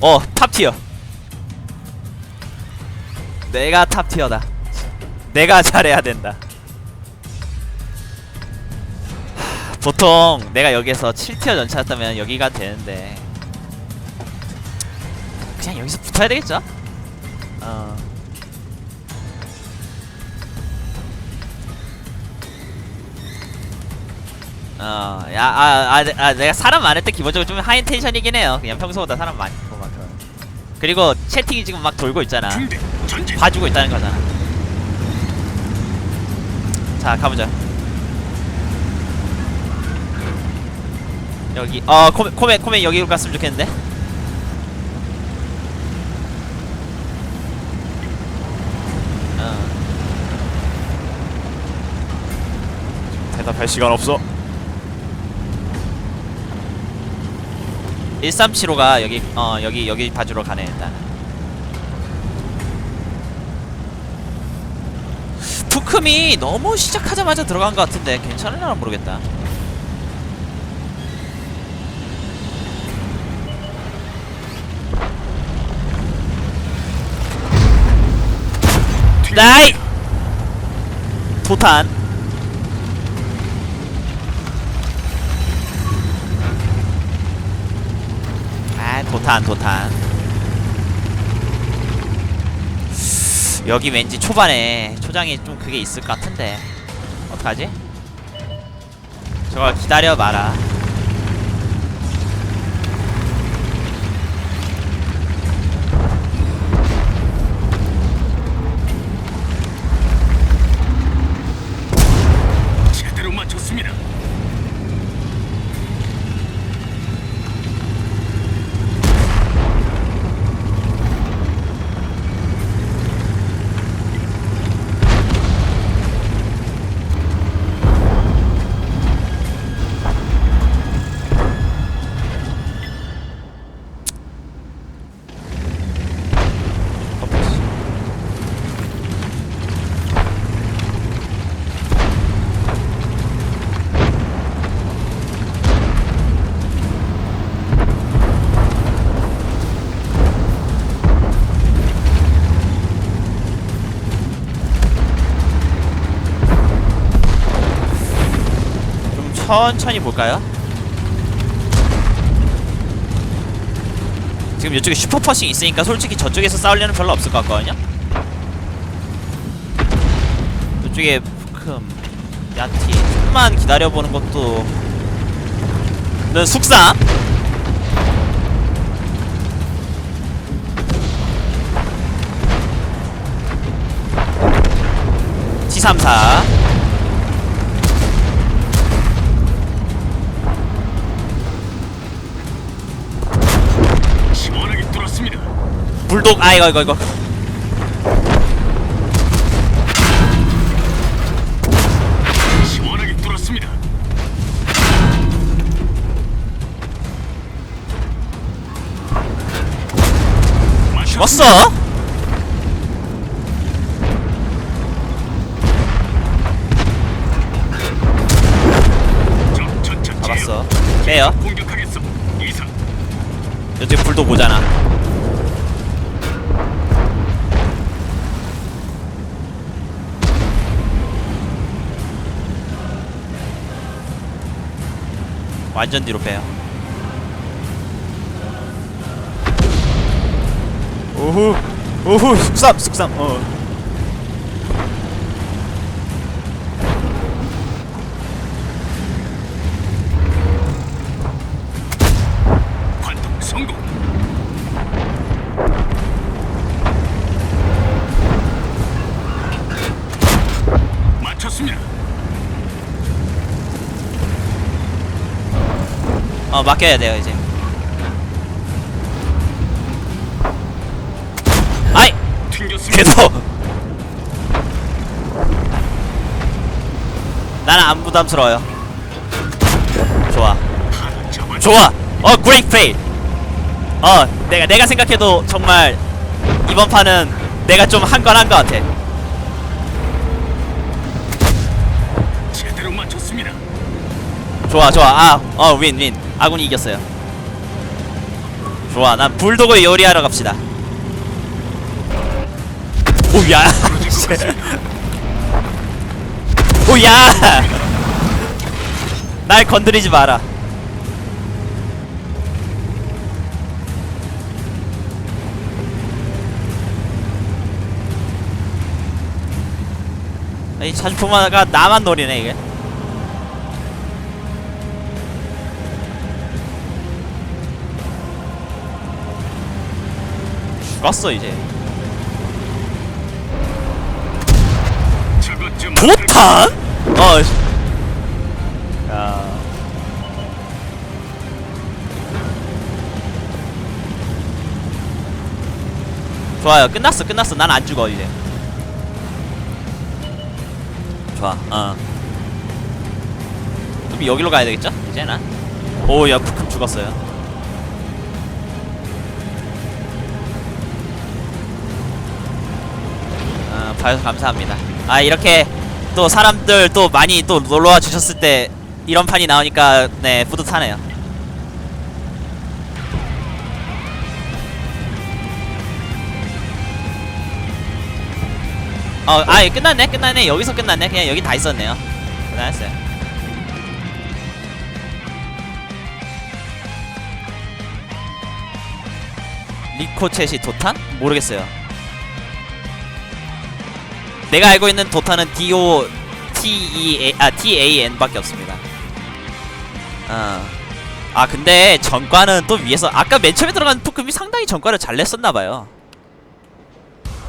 어 탑티어. 내가 탑티어다. 내가 잘해야 된다. 하, 보통 내가 여기서 7티어 전차였다면 여기가 되는데. 그냥 여기서 붙어야 되겠죠? 어. 어, 야, 아, 아, 아, 내가 사람 많을 때 기본적으로 좀 하이 텐션이긴 해요. 그냥 평소보다 사람 막 그리고 채팅이 지금 막 돌고 있잖아. 봐주고 있다는 거잖아. 자, 가보자. 여기, 어, 코메, 코메, 코메 여기로 갔으면 좋겠는데. 어, 대답할 시간 없어 1375가 여기, 어, 여기, 여기 봐주러 가네, 일단. 푸크미 너무 시작하자마자 들어간 것 같은데 괜찮으려나 모르겠다. 나이! 도탄 아 도탄 도탄. 여기 왠지 초반에 초장이 좀 그게 있을 것 같은데. 어떡하지? 저걸 기다려 마라 천천히 볼까요? 지금 이쪽에 슈퍼퍼싱 있으니까 솔직히 저쪽에서 싸우려는 별로 없을 것 같거든요? 이쪽에 푸큼 야티 좀만 기다려보는 것도 는 숙사 T34 불독. 아 이거 이거 이거. 시원하게 뚫었습니다. 전차 잡았어. 빼요. 공격하겠어. 이상. 여기 불독 오잖아 완전 뒤로 빼요. 오후 오후 숙삼 숙삼. 어 어 맡겨야 돼요 이제. 아이. 계속! 나는 안 부담스러워요. 좋아. 좋아! 어 그레이트 플레이 어 내가 내가 생각해도 정말 이번 판은 내가 좀 한 건 한 것 같아. 제대로 맞췄습니다. 좋아 좋아. 아어윈윈 아군이 이겼어요. 좋아 난 불독을 요리하러 갑시다. 오야. 오야. 날 건드리지 마라. 이 자주포마가 나만 노리네 이게 죽었어 이제 보탄? 어. 씨. 야. 좋아요. 끝났어. 끝났어. 난 안 죽어 이제. 좋아. 어. 그럼 여기로 가야 되겠죠? 이제 난. 오, 야, 푹 죽었어요. 봐주셔서 감사합니다. 아 이렇게 또 사람들 또 많이 또 놀러와 주셨을 때 이런 판이 나오니까 네 뿌듯하네요. 어, 아, 끝났네, 끝났네. 여기서 끝났네. 그냥 여기 다 있었네요. 끝났어요. 리코챗이 도탄? 모르겠어요. 내가 알고 있는 도타는 D O T E A 아 T A N밖에 없습니다. 어. 아 근데 전과는 또 위에서 아까 맨 처음에 들어간 토금이 상당히 전과를 잘 냈었나 봐요.